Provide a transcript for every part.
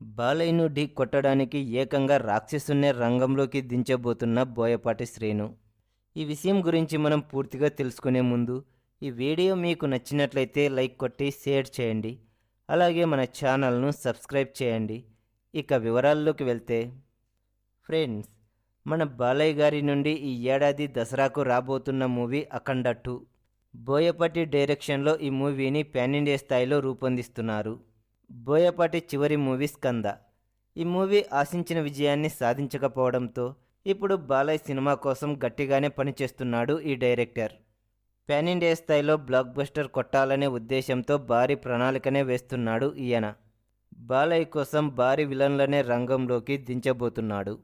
బాలయ్యను ఢీ కొట్టడానికి ఏకంగా రాక్షసున్నే రంగంలోకి దించబోతున్న బోయపాటి శ్రీను. ఈ విషయం గురించి మనం పూర్తిగా తెలుసుకునే ముందు ఈ వీడియో మీకు నచ్చినట్లయితే లైక్ కొట్టి షేర్ చేయండి. అలాగే మన ఛానల్ను సబ్స్క్రైబ్ చేయండి. ఇక వివరాల్లోకి వెళ్తే ఫ్రెండ్స్ మన బాలయ్య గారి నుండి ఈ ఏడాది దసరాకు రాబోతున్న మూవీ అఖండ టూ. బోయపాటి డైరెక్షన్లో ఈ మూవీని పాన్ ఇండియా స్థాయిలో రూపొందిస్తున్నారు. బోయపాటి చివరి మూవీ స్కంద. ఈ మూవీ ఆశించిన విజయాన్ని సాధించకపోవడంతో ఇప్పుడు బాలయ్య సినిమా కోసం గట్టిగానే పనిచేస్తున్నాడు ఈ డైరెక్టర్. పాన్ ఇండియా స్థాయిలో బ్లాక్ బస్టర్ కొట్టాలనే ఉద్దేశంతో భారీ ప్రణాళికనే వేస్తున్నాడు ఈయన. బాలయ్య కోసం భారీ విలన్లనే రంగంలోకి దించబోతున్నాడు.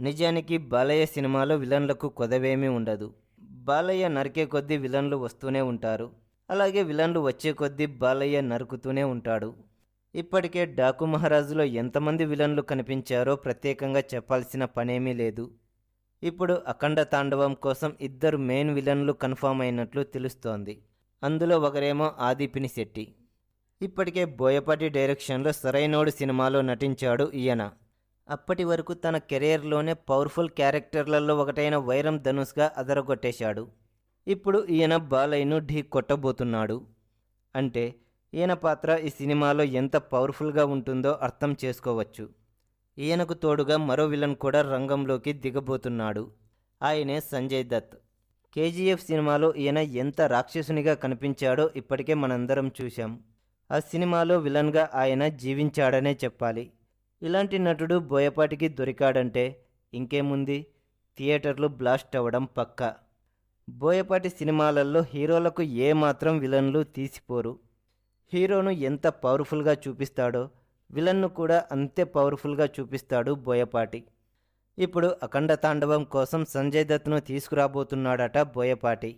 నిజానికి బాలయ్య సినిమాలో విలన్లకు కొదవేమీ ఉండదు. బాలయ్య నరికే కొద్దీ విలన్లు వస్తూనే ఉంటారు. అలాగే విలన్లు వచ్చే కొద్దీ బాలయ్య నరుకుతూనే ఉంటాడు. ఇప్పటికే డాకు మహారాజులో ఎంతమంది విలన్లు కనిపించారో ప్రత్యేకంగా చెప్పాల్సిన పనేమీ లేదు. ఇప్పుడు అఖండ తాండవం కోసం ఇద్దరు మెయిన్ విలన్లు కన్ఫామ్ అయినట్లు తెలుస్తోంది. అందులో ఒకరేమో ఆదిపిని శెట్టి. ఇప్పటికే బోయపాటి డైరెక్షన్లో సరైనోడు సినిమాలో నటించాడు ఈయన. అప్పటి వరకు తన కెరీర్లోనే పవర్ఫుల్ క్యారెక్టర్లలో ఒకటైన వైరం ధనుష్గా అదరగొట్టేశాడు. ఇప్పుడు ఈయన బాలయ్యను ఢీ కొట్టబోతున్నాడు. అంటే ఈయన పాత్ర ఈ సినిమాలో ఎంత పవర్ఫుల్గా ఉంటుందో అర్థం చేసుకోవచ్చు. ఈయనకు తోడుగా మరో విలన్ కూడా రంగంలోకి దిగబోతున్నాడు. ఆయనే సంజయ్ దత్. కేజీఎఫ్ సినిమాలో ఈయన ఎంత రాక్షసునిగా కనిపించాడో ఇప్పటికే మనందరం చూశాం. ఆ సినిమాలో విలన్గా ఆయన జీవించాడనే చెప్పాలి. ఇలాంటి నటుడు బోయపాటికి దొరికాడంటే ఇంకేముంది? థియేటర్లు బ్లాస్ట్ అవ్వడం పక్కా. బోయపాటి సినిమాలలో హీరోలకు ఏమాత్రం విలన్లు తీసిపోరు. హీరోను ఎంత పవర్ఫుల్గా చూపిస్తాడో విలన్ను కూడా అంతే పవర్ఫుల్గా చూపిస్తాడు బోయపాటి. ఇప్పుడు అఖండ తాండవం కోసం సంజయ్ దత్ను తీసుకురాబోతున్నాడట బోయపాటి.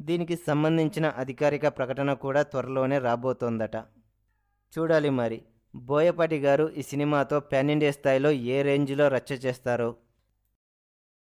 దీనికి సంబంధించిన అధికారిక ప్రకటన కూడా త్వరలోనే రాబోతోందట. చూడాలి మరి బోయపాటి గారు ఈ సినిమాతో పాన్ ఇండియా స్థాయిలో ఏ రేంజ్లో రచ్చ చేస్తారో.